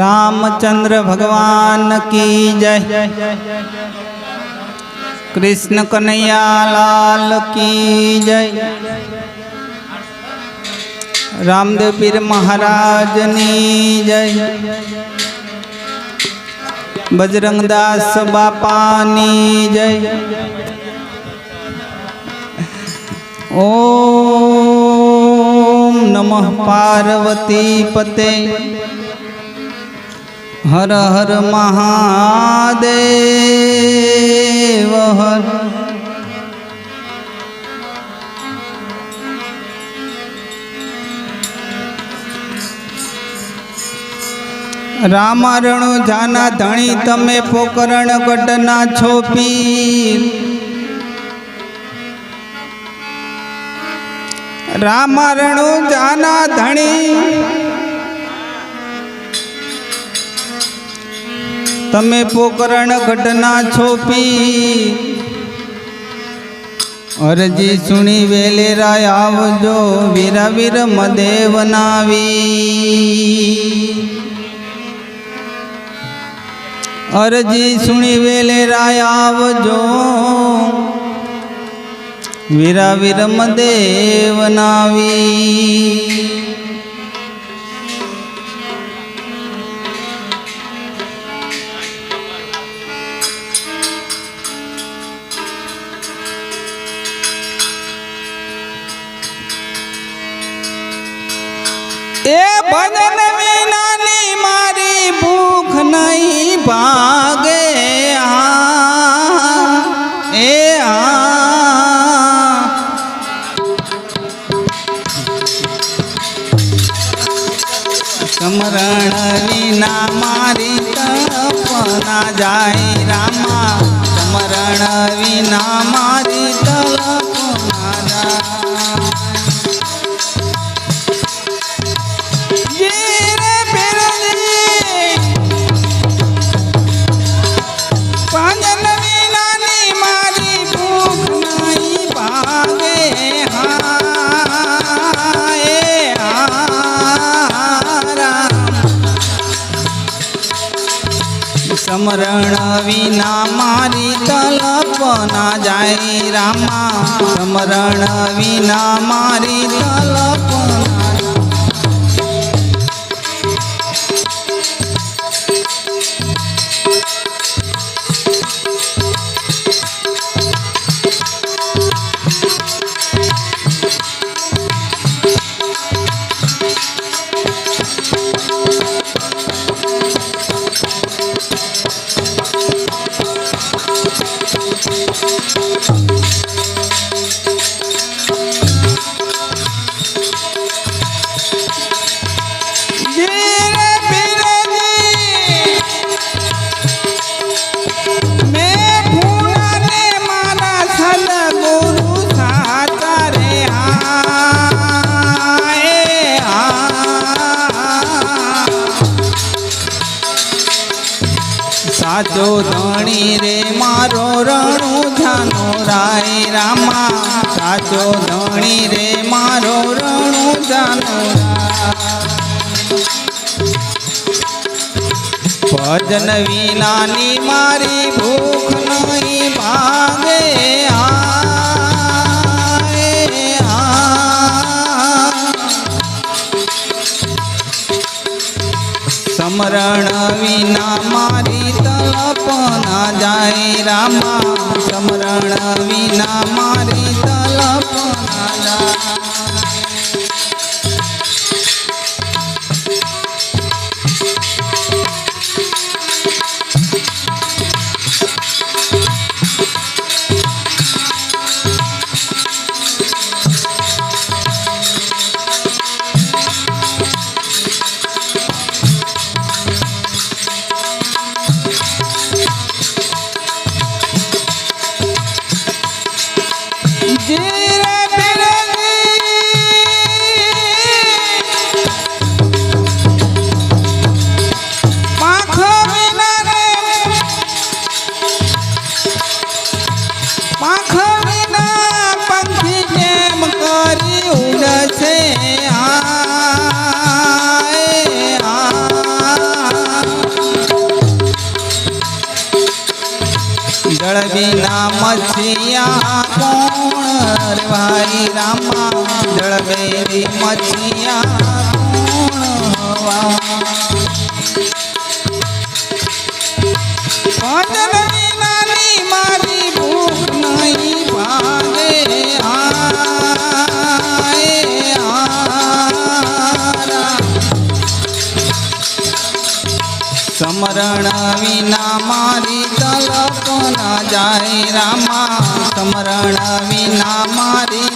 रामचंद्र भगवान की जय। कृष्ण कन्हैया लाल की जय। रामदेव पीर महाराजनी जय। बजरंगदास बापानी जय। ओम नमः पार्वती पते। હર હર મહાદેવ હર રામારણો જાના ધણી તમે પોકરણ ગઢના છો પીર રામારણો જાના ધણી તમે પોકરણ ઘટના છોપી અરજી સુણી વેલેરાય આવજો વીરા વીર મદેવ નાવી અરજી સુણી વેલેરાય આવજો વીરા વીર મદેવ નાવી ભાગે આ એ આ સમરણ વિના મારી તપના જાય રામા સમરણ વિના મારી તપના જાય સમરણ વિના મારી કલ્પના જાય રામા. સમરણ વિના મારી તલપ જીરે સાચો ધણી રે, મારો રણુ જાનો રાય રામા. સાચો ધણી રે, મારો રણુ રાય. ભજન વિનાની મારી ભૂખ નહીં ભાગે. સમરણ વિના મારી તલપના જાય રામા. સમરણ વિના મછિયા કોણ રે ભાઈ રામા જળવેરી મછિયા કોણ હવા મારી ભૂખ નહીં ભાગે. સમરણ વિના મારી ના જાય રામા સ્મરણ વિના મારી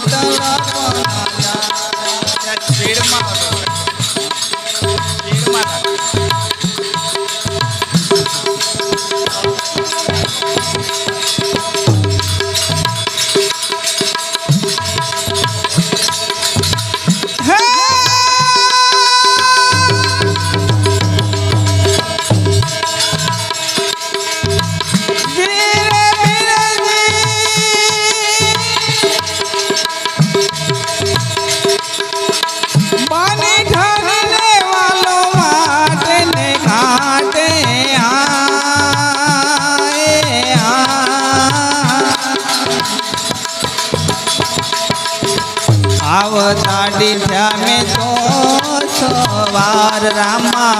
આવતા દીઠ્યા મેં તો સવાર રામા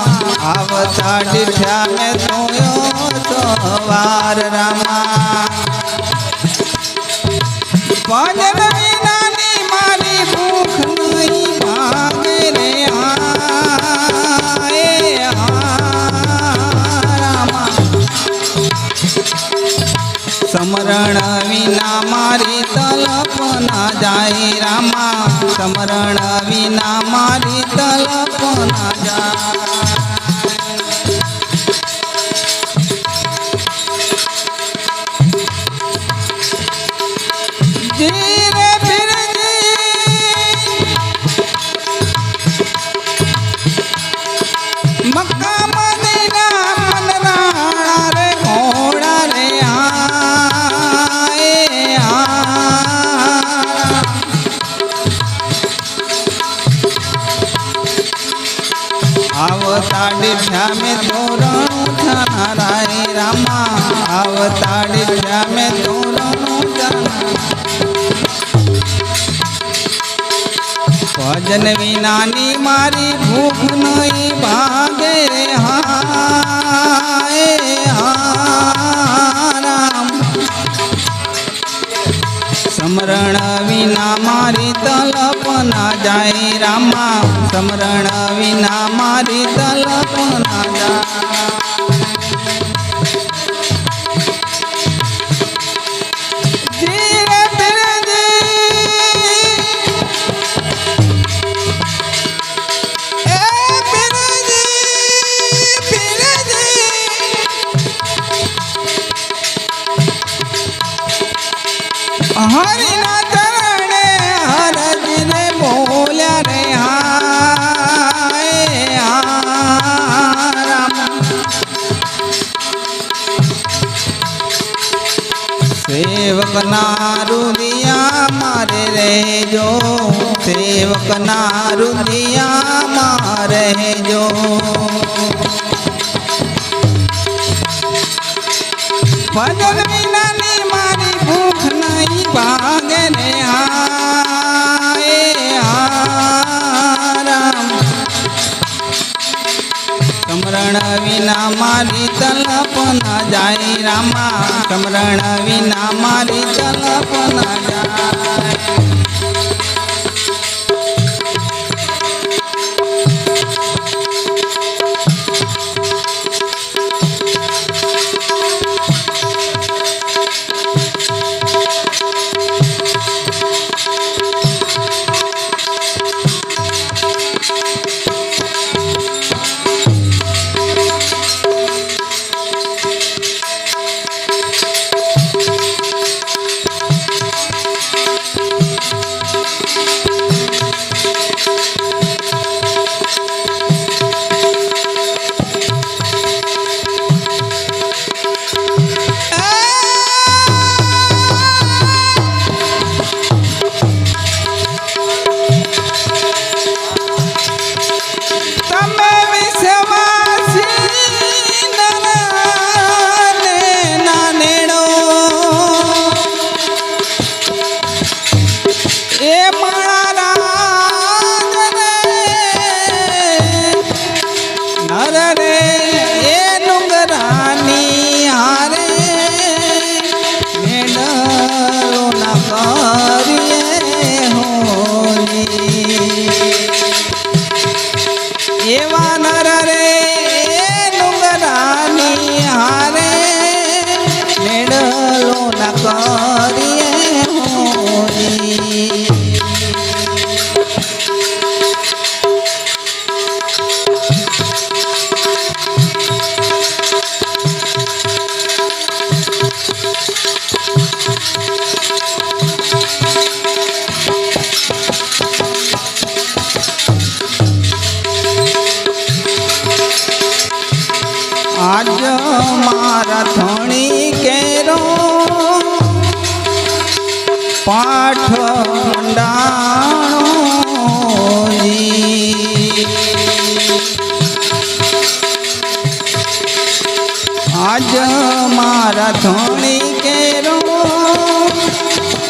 આવતા દીઠ્યા મેં તો સવાર રામા. ભજન વિનાની મારી ભૂખ નહીં ભાગે રે હાય સમરણ વિના મારી તલપ ના જાય, રામા. સમરણ વિના મારી તલપ ના જાય આવતા તોરણું છાનારાય રામા આવતા ડીઠા તોરણું ભજન વિનાની મારી ભૂખ નહીં ભાગે રે વિના મારી તલપ જાય રામા સમરણ વિના મારી તલપ ના સેવકના રુદિયા મારે રહેજો સેવકના રુદિયા મારે રહેજો ભજન વિનાની મારી ભૂખ નહીં ભાગે ને હાય હારામ સમરણ વિના મારી તલપ ના જાય રામા સમરણ વિના મારી તલપ જાય. મારા ધોણી કેરો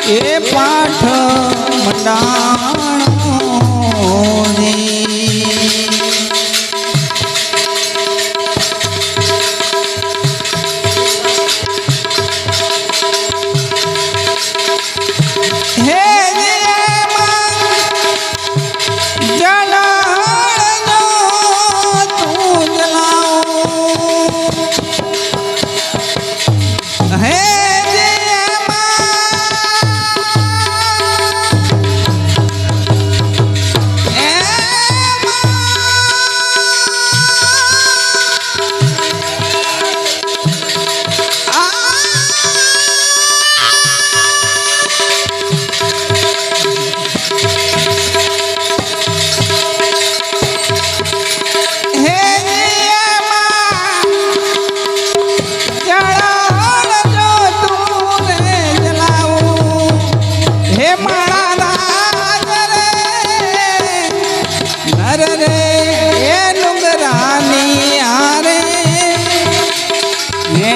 એ પાઠ મંડાણ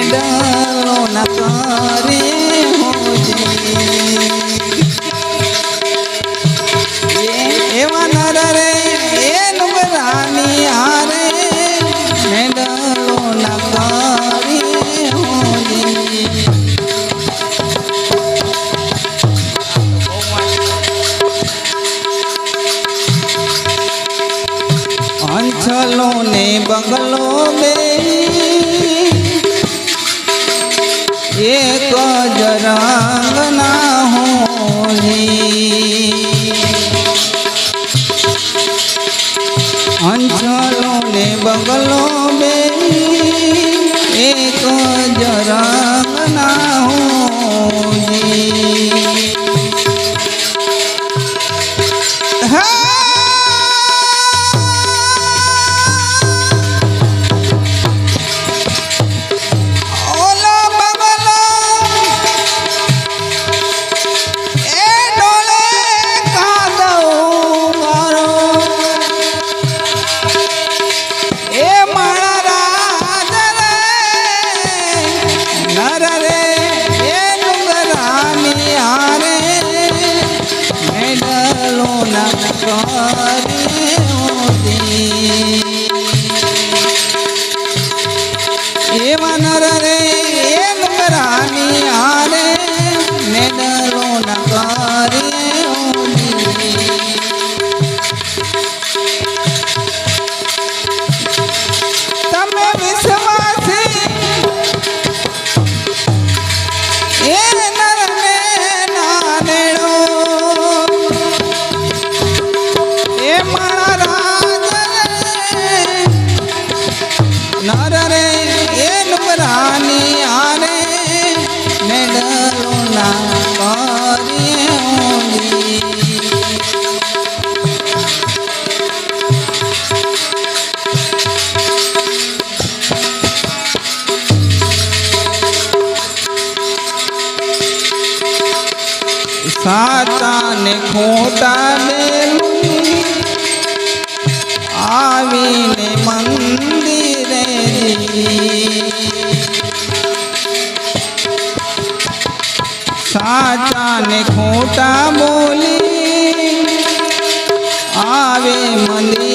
ડરો ન કરે હોજે અંચલો ને બગલો બે એક જરા ના ને ખોટા બોલી આવે મંદિર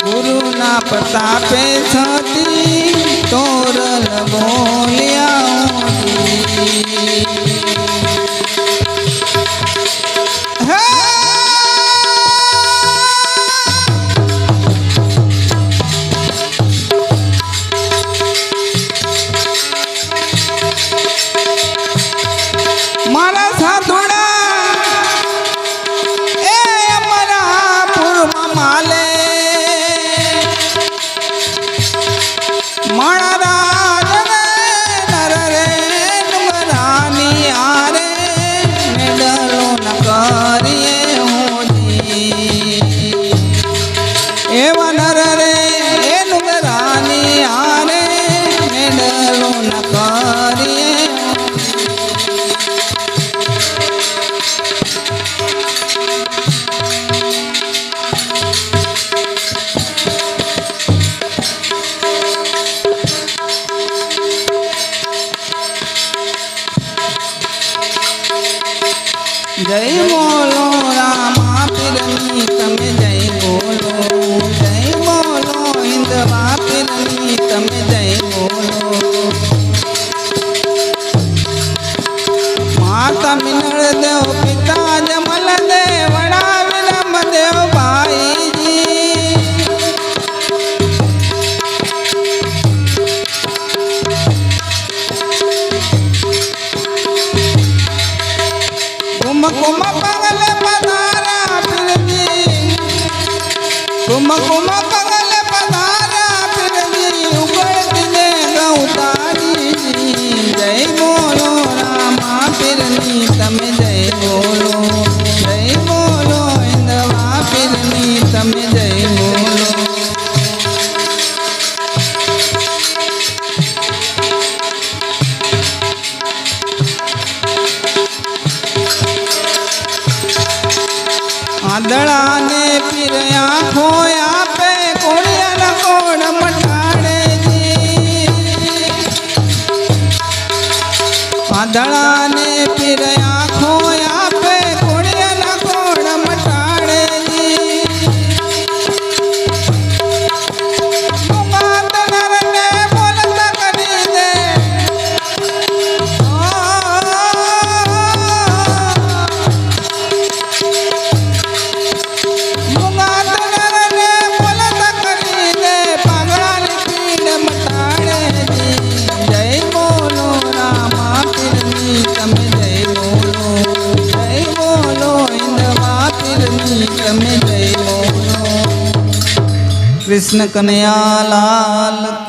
ગુરુના પ્રતાપે થતી તોરલ બોલ્યા તમે જય બોલો કૃષ્ણ કનૈયા લાલ